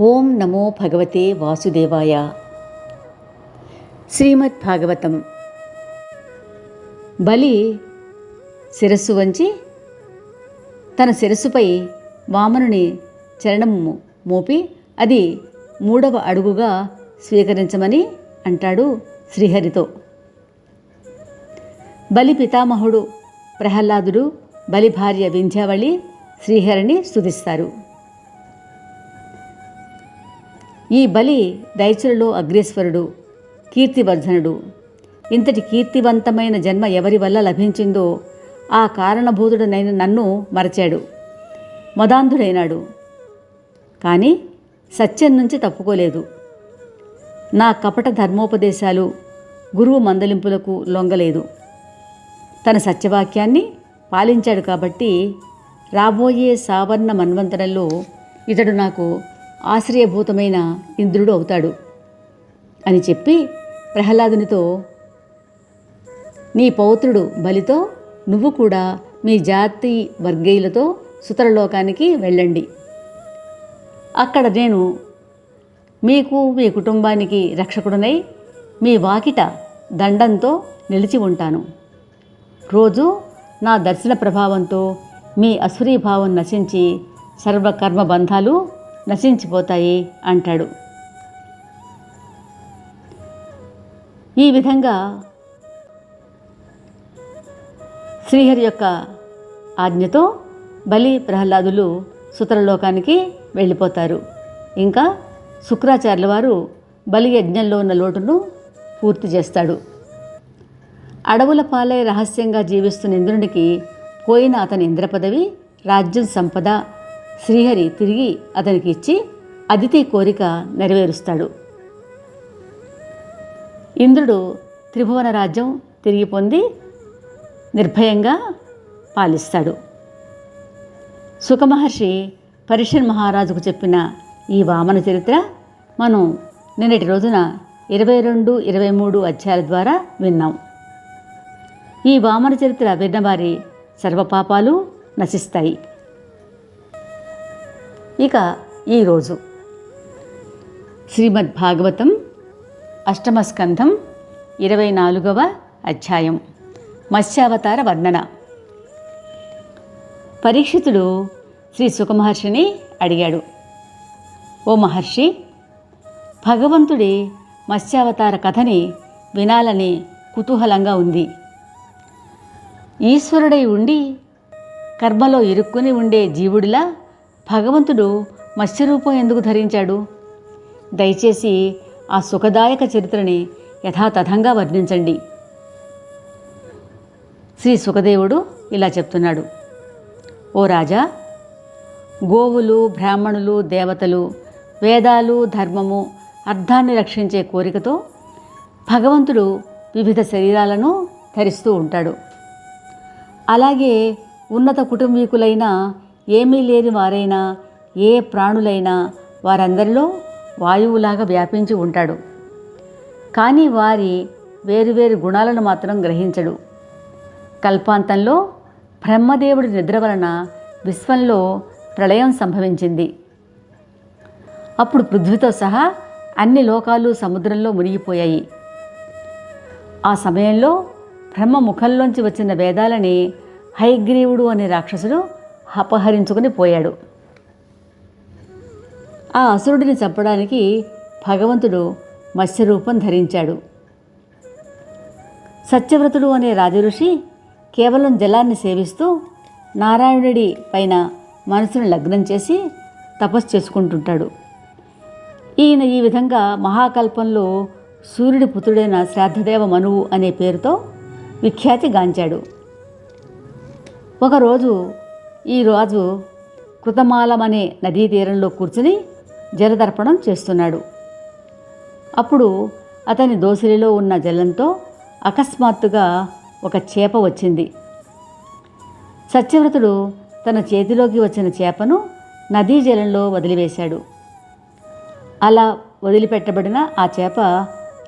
ఓం నమో భగవతే వాసుదేవాయ. శ్రీమద్ భాగవతం. బలి శిరస్సు వంచి తన శిరస్సుపై వామనుని చరణము మోపి అది మూడవ అడుగుగా స్వీకరించమని అంటాడు శ్రీహరితో. బలి పితామహుడు ప్రహ్లాదుడు బలి భార్య వింధ్యావళి శ్రీహరిని స్తుతిస్తారు. ఈ బలి దైత్యులలో అగ్రేశ్వరుడు కీర్తివర్ధనుడు. ఇంతటి కీర్తివంతమైన జన్మ ఎవరి వల్ల లభించిందో ఆ కారణభూతుడనైన నన్ను మరచాడు. మదాంధుడైనాడు. కానీ సత్యం నుంచి తప్పుకోలేదు. నా కపట ధర్మోపదేశాలు గురువు మందలింపులకు లొంగలేదు. తన సత్యవాక్యాన్ని పాలించాడు కాబట్టి రాబోయే సావర్ణ మన్వంతరంలో ఇతడు నాకు ఆశ్రయభూతమైన ఇంద్రుడు అవుతాడు అని చెప్పి ప్రహ్లాదునితో నీ పౌత్రుడు బలితో నువ్వు కూడా మీ జాతి వర్గీయులతో సుతరలోకానికి వెళ్ళండి. అక్కడ నేను మీకు మీ కుటుంబానికి రక్షకుడనై మీ వాకిట దండంతో నిలిచి ఉంటాను. రోజు నా దర్శన ప్రభావంతో మీ అసురీభావం నశించి సర్వకర్మ బంధాలు నశించిపోతాయి అంటాడు. ఈ విధంగా శ్రీహరి యొక్క ఆజ్ఞతో బలి ప్రహ్లాదులు సుతరలోకానికి వెళ్ళిపోతారు. ఇంకా శుక్రాచార్యుల వారు బలి యజ్ఞంలో ఉన్న లోటును పూర్తి చేస్తాడు. అడవుల పాలై రహస్యంగా జీవిస్తున్న ఇంద్రునికి పోయిన అతని ఇంద్ర పదవి రాజ్యం సంపద శ్రీహరి తిరిగి అతనికి ఇచ్చి అదితి కోరిక నెరవేరుస్తాడు. ఇంద్రుడు త్రిభువన రాజ్యం తిరిగి పొంది నిర్భయంగా పాలిస్తాడు. సుఖమహర్షి పరిషన్ మహారాజుకు చెప్పిన ఈ వామన చరిత్ర మనం నిన్నటి రోజున ఇరవై రెండు ఇరవై మూడు అధ్యాయాల ద్వారా విన్నాం. ఈ వామన చరిత్ర విన్నవారి సర్వపాపాలు నశిస్తాయి. ఇక ఈరోజు శ్రీమద్ భాగవతం అష్టమ స్కంధం ఇరవై నాలుగవ అధ్యాయం. మత్స్యావతార వర్ణన. పరీక్షితుడు శ్రీ సుఖమహర్షిని అడిగాడు. ఓ మహర్షి భగవంతుడి మత్స్యావతార కథని వినాలని కుతూహలంగా ఉంది. ఈశ్వరుడై ఉండి కర్మలో ఇరుక్కుని ఉండే జీవుడిలా భగవంతుడు మత్స్యరూపం ఎందుకు ధరించాడు? దయచేసి ఆ సుఖదాయక చరిత్రని యథాతథంగా వర్ణించండి. శ్రీ సుఖదేవుడు ఇలా చెప్తున్నాడు. ఓ రాజా గోవులు బ్రాహ్మణులు దేవతలు వేదాలు ధర్మము అర్థాన్ని రక్షించే కోరికతో భగవంతుడు వివిధ శరీరాలను ధరిస్తూ ఉంటాడు. అలాగే ఉన్నత కుటుంబీకులైన ఏమీ లేని వారైనా ఏ ప్రాణులైనా వారందరిలో వాయువులాగా వ్యాపించి ఉంటాడు. కానీ వారి వేరువేరు గుణాలను మాత్రం గ్రహించడు. కల్పాంతంలో బ్రహ్మదేవుడి నిద్ర వలన విశ్వంలో ప్రళయం సంభవించింది. అప్పుడు పృథ్వీతో సహా అన్ని లోకాలు సముద్రంలో మునిగిపోయాయి. ఆ సమయంలో బ్రహ్మ ముఖంలోంచి వచ్చిన వేదాలని హైగ్రీవుడు అనే రాక్షసుడు అపహరించుకుని పోయాడు. ఆ అసురుడిని చంపడానికి భగవంతుడు మత్స్యరూపం ధరించాడు. సత్యవ్రతుడు అనే రాజఋషి కేవలం జలాన్ని సేవిస్తూ నారాయణుడి పైన మనసును లగ్నం చేసి తపస్సు చేసుకుంటుంటాడు. ఈయన ఈ విధంగా మహాకల్పంలో సూర్యుడి పుత్రుడైన శ్రాద్ధదేవ మనువు అనే పేరుతో విఖ్యాతి గాంచాడు. ఒకరోజు ఈ రాజు కృతమాలం అనే నదీ తీరంలో కూర్చుని జలదర్పణం చేస్తున్నాడు. అప్పుడు అతని దోసిలిలో ఉన్న జలంతో అకస్మాత్తుగా ఒక చేప వచ్చింది. సత్యవ్రతుడు తన చేతిలోకి వచ్చిన చేపను నదీ జలంలో వదిలివేశాడు. అలా వదిలిపెట్టబడిన ఆ చేప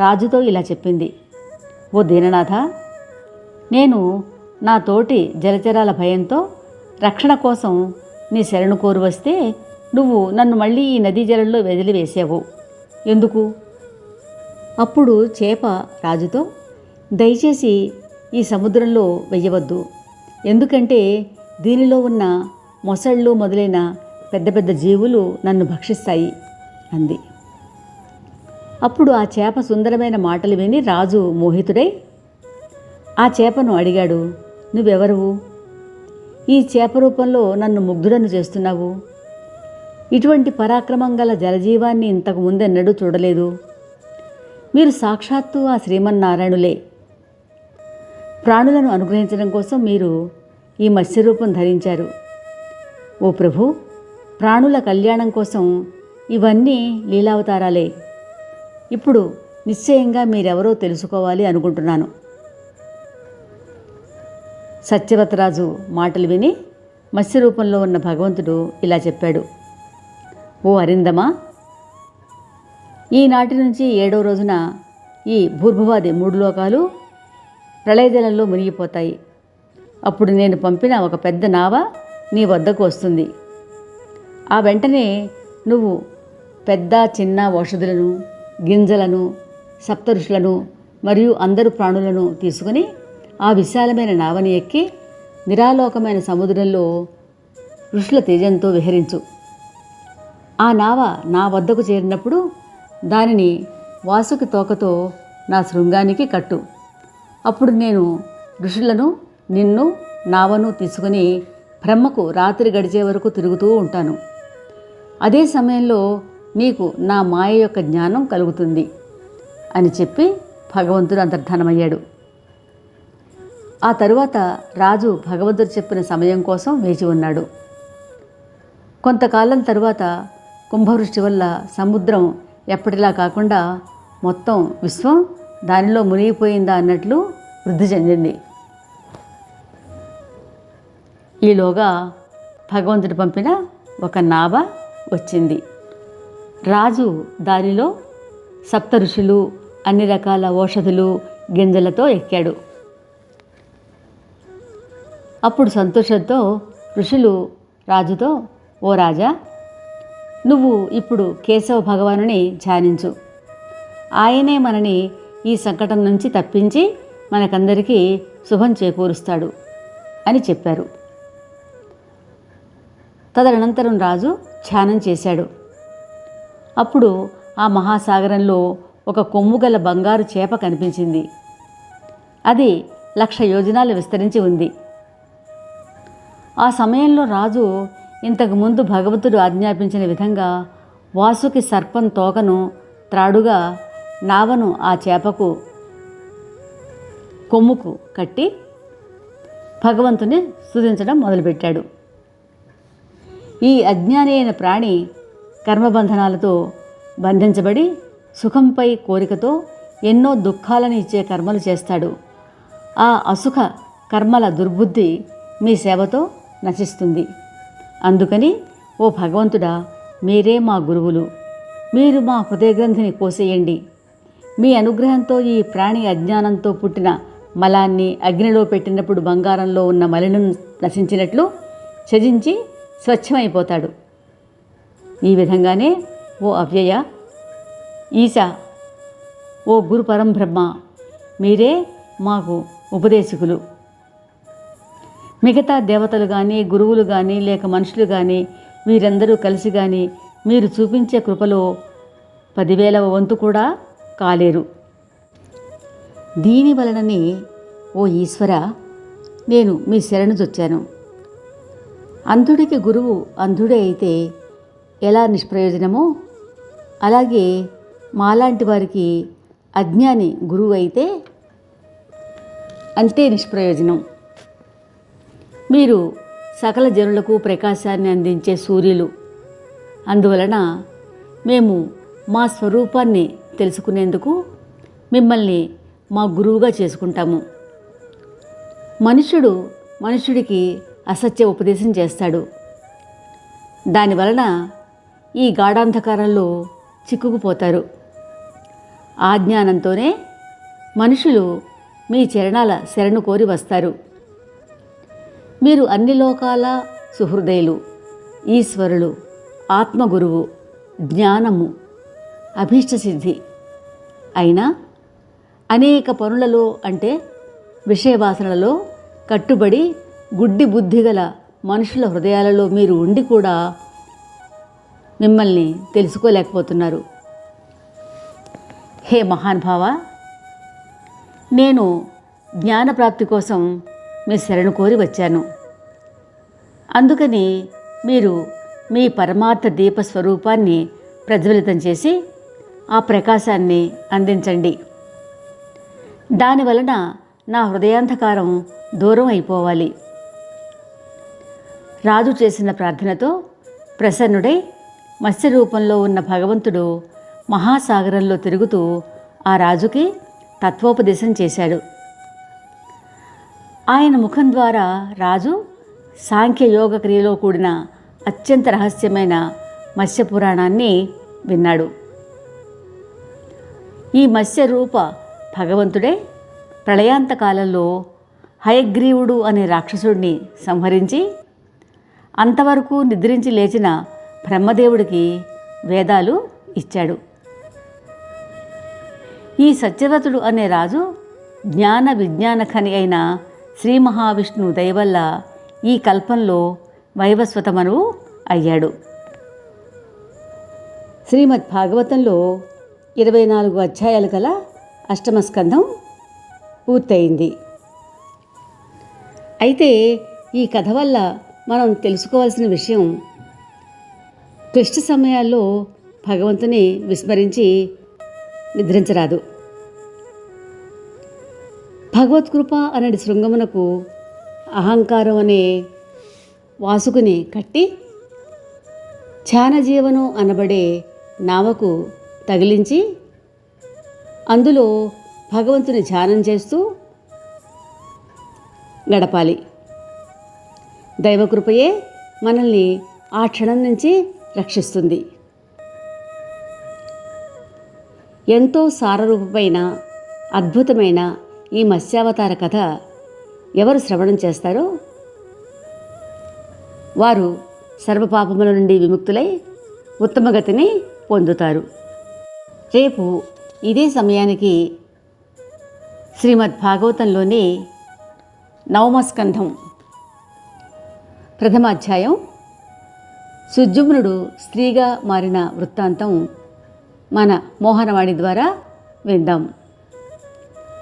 రాజుతో ఇలా చెప్పింది. ఓ దీననాథ నేను నా తోటి జలచరాల భయంతో రక్షణ కోసం నీ శరణు కోరు వస్తే నువ్వు నన్ను మళ్ళీ ఈ నదీ జలంలో వదిలివేసావు. ఎందుకు? అప్పుడు చేప రాజుతో దయచేసి ఈ సముద్రంలో వెయ్యవద్దు. ఎందుకంటే దీనిలో ఉన్న మొసళ్ళు మొదలైన పెద్ద పెద్ద జీవులు నన్ను భక్షిస్తాయి అంది. అప్పుడు ఆ చేప సుందరమైన మాటలు విని రాజు మోహితుడై ఆ చేపను అడిగాడు నువ్వెవరువు? ఈ చేప రూపంలో నన్ను ముగ్ధుడను చేస్తున్నావు? ఇటువంటి పరాక్రమం గల జలజీవాన్ని ఇంతకు ముందెన్నడూ చూడలేదు. మీరు సాక్షాత్తు ఆ శ్రీమన్నారాయణులే. ప్రాణులను అనుగ్రహించడం కోసం మీరు ఈ మత్స్యరూపం ధరించారు. ఓ ప్రభు ప్రాణుల కళ్యాణం కోసం ఇవన్నీ లీలావతారాలే. ఇప్పుడు నిశ్చయంగా మీరెవరో తెలుసుకోవాలి అనుకుంటున్నాను. సత్యవతరాజు మాటలు విని మత్స్య రూపంలో ఉన్న భగవంతుడు ఇలా చెప్పాడు. ఓ అరిందమా! ఈనాటి నుంచి ఏడో రోజున ఈ భూర్భువాది మూడు లోకాలు ప్రళయజలంలో మునిగిపోతాయి. అప్పుడు నేను పంపిన ఒక పెద్ద నావ నీ వద్దకు వస్తుంది. ఆ వెంటనే నువ్వు పెద్ద చిన్న ఔషధులను గింజలను సప్తఋషులను మరియు అందరు ప్రాణులను తీసుకుని ఆ విశాలమైన నావని ఎక్కి నిరాలోకమైన సముద్రంలో ఋషుల తేజంతో విహరించు. ఆ నావ నా వద్దకు చేరినప్పుడు దానిని వాసుకి తోకతో నా శృంగానికి కట్టు. అప్పుడు నేను ఋషులను నిన్ను నావను తీసుకుని బ్రహ్మకు రాత్రి గడిచే వరకు తిరుగుతూ ఉంటాను. అదే సమయంలో నీకు నా మాయ యొక్క జ్ఞానం కలుగుతుంది అని చెప్పి భగవంతుడు అంతర్ధానమయ్యాడు. ఆ తరువాత రాజు భగవంతుడు చెప్పిన సమయం కోసం వేచి ఉన్నాడు. కొంతకాలం తరువాత కుంభవృష్టి వల్ల సముద్రం ఎప్పటిలా కాకుండా మొత్తం విశ్వం దానిలో మునిగిపోయిందా అన్నట్లు వృద్ధి చెందింది. ఈలోగా భగవంతుడు పంపిన ఒక నావ వచ్చింది. రాజు దానిలో సప్త ఋషులు అన్ని రకాల ఔషధులు గింజలతో ఎక్కాడు. అప్పుడు సంతోషంతో ఋషులు రాజుతో ఓ రాజా నువ్వు ఇప్పుడు కేశవ భగవానుని ధ్యానించు. ఆయనే మనని ఈ సంకటం నుంచి తప్పించి మనకందరికీ శుభం చేకూరుస్తాడు అని చెప్పారు. తదనంతరం రాజు ధ్యానం చేశాడు. అప్పుడు ఆ మహాసాగరంలో ఒక కొమ్ముగల బంగారు చేప కనిపించింది. అది లక్ష యోజనాలు విస్తరించి ఉంది. ఆ సమయంలో రాజు ఇంతకుముందు భగవతుడు ఆజ్ఞాపించిన విధంగా వాసుకి సర్పం తోకను త్రాడుగా నావను ఆ చేపకు కొమ్ముకు కట్టి భగవంతుని స్థుతించడం మొదలుపెట్టాడు. ఈ అజ్ఞాని అయిన ప్రాణి కర్మబంధనాలతో బంధించబడి సుఖంపై కోరికతో ఎన్నో దుఃఖాలను ఇచ్చే కర్మలు చేస్తాడు. ఆ అసుఖ కర్మల దుర్బుద్ధి మీ సేవతో నశిస్తుంది. అందుకని ఓ భగవంతుడా మీరే మా గురువులు. మీరు మా హృదయగ్రంథిని కోసేయండి. మీ అనుగ్రహంతో ఈ ప్రాణి అజ్ఞానంతో పుట్టిన మలాన్ని అగ్నిలో పెట్టినప్పుడు బంగారంలో ఉన్న మలినం నశించినట్లు త్యజించి స్వచ్ఛమైపోతాడు. ఈ విధంగానే ఓ అవ్యయ ఈశ ఓ గురు పరంబ్రహ్మ మీరే మాకు ఉపదేశకులు. మిగతా దేవతలు కానీ గురువులు కానీ లేక మనుషులు కానీ వీరందరూ కలిసి కానీ మీరు చూపించే కృపలో పదివేల వంతు కూడా కాలేరు. దీని వలననే ఓ ఈశ్వర నేను మీ శరణు చొచ్చాను. అంధుడికి గురువు అంధుడే అయితే ఎలా నిష్ప్రయోజనమో? అలాగే మాలాంటి వారికి అజ్ఞాని గురువు అయితే అంతే నిష్ప్రయోజనం. మీరు సకల జనులకు ప్రకాశాన్ని అందించే సూర్యులు. అందువలన మేము మా స్వరూపాన్ని తెలుసుకునేందుకు మిమ్మల్ని మా గురువుగా చేసుకుంటాము. మనుషుడు మనుషుడికి అసత్య ఉపదేశం చేస్తాడు. దానివలన ఈ గాఢాంధకారంలో చిక్కుకుపోతారు. ఆ జ్ఞానంతోనే మనుషులు మీ చరణాల శరణు కోరి వస్తారు. మీరు అన్ని లోకాల సుహృదయులు ఈశ్వరులు ఆత్మగురువు జ్ఞానము అభీష్టసిద్ధి అయినా అనేక పనులలో అంటే విషయవాసనలలో కట్టుబడి గుడ్డి బుద్ధి గల మనుషుల హృదయాలలో మీరు ఉండి కూడా మిమ్మల్ని తెలుసుకోలేకపోతున్నారు. హే మహానుభావ నేను జ్ఞానప్రాప్తి కోసం మీ శరణు కోరి వచ్చాను. అందుకని మీరు మీ పరమార్థ దీప స్వరూపాన్ని ప్రజ్వలితం చేసి ఆ ప్రకాశాన్ని అందించండి. దానివలన నా హృదయాంధకారం దూరం అయిపోవాలి. రాజు చేసిన ప్రార్థనతో ప్రసన్నుడై మత్స్య రూపంలో ఉన్న భగవంతుడు మహాసాగరంలో తిరుగుతూ ఆ రాజుకి తత్వోపదేశం చేశాడు. ఆయన ముఖం ద్వారా రాజు సాంఖ్య యోగ క్రియలో కూడిన అత్యంత రహస్యమైన మత్స్య పురాణాన్ని విన్నాడు. ఈ మత్స్య రూప భగవంతుడే ప్రళయాంత కాలంలో హయగ్రీవుడు అనే రాక్షసుడిని సంహరించి అంతవరకు నిద్రించి లేచిన బ్రహ్మదేవుడికి వేదాలు ఇచ్చాడు. ఈ సత్యవ్రతుడు అనే రాజు జ్ఞాన విజ్ఞాన ఖని అయిన శ్రీ మహావిష్ణువు దయవల్ల ఈ కల్పంలో వైవస్వతమనువు అయ్యాడు. శ్రీమద్ భాగవతంలో ఇరవై నాలుగు అధ్యాయాలు గల అష్టమస్కంధం పూర్తయింది. అయితే ఈ కథ వల్ల మనం తెలుసుకోవాల్సిన విషయం క్లిష్ట సమయాల్లో భగవంతుని విస్మరించి నిద్రించరాదు. భగవత్కృప అనేది శృంగమునకు అహంకారం అనే వాసుకుని కట్టి ధ్యానజీవనం అనబడే నావకు తగిలించి అందులో భగవంతుని ధ్యానం చేస్తూ గడపాలి దైవకృపయే మనల్ని ఆ క్షణం నుంచి రక్షిస్తుంది. ఎంతో సారరూపమైన అద్భుతమైన ఈ మత్స్యావతార కథ ఎవరు శ్రవణం చేస్తారో? వారు సర్వపాపముల నుండి విముక్తులై ఉత్తమగతిని పొందుతారు. రేపు ఇదే సమయానికి శ్రీమద్ భాగవతంలోని నవమస్కంధం ప్రథమ అధ్యాయం సుజుమ్నుడు స్త్రీగా మారిన వృత్తాంతం మన మోహనవాణి ద్వారా విందాం.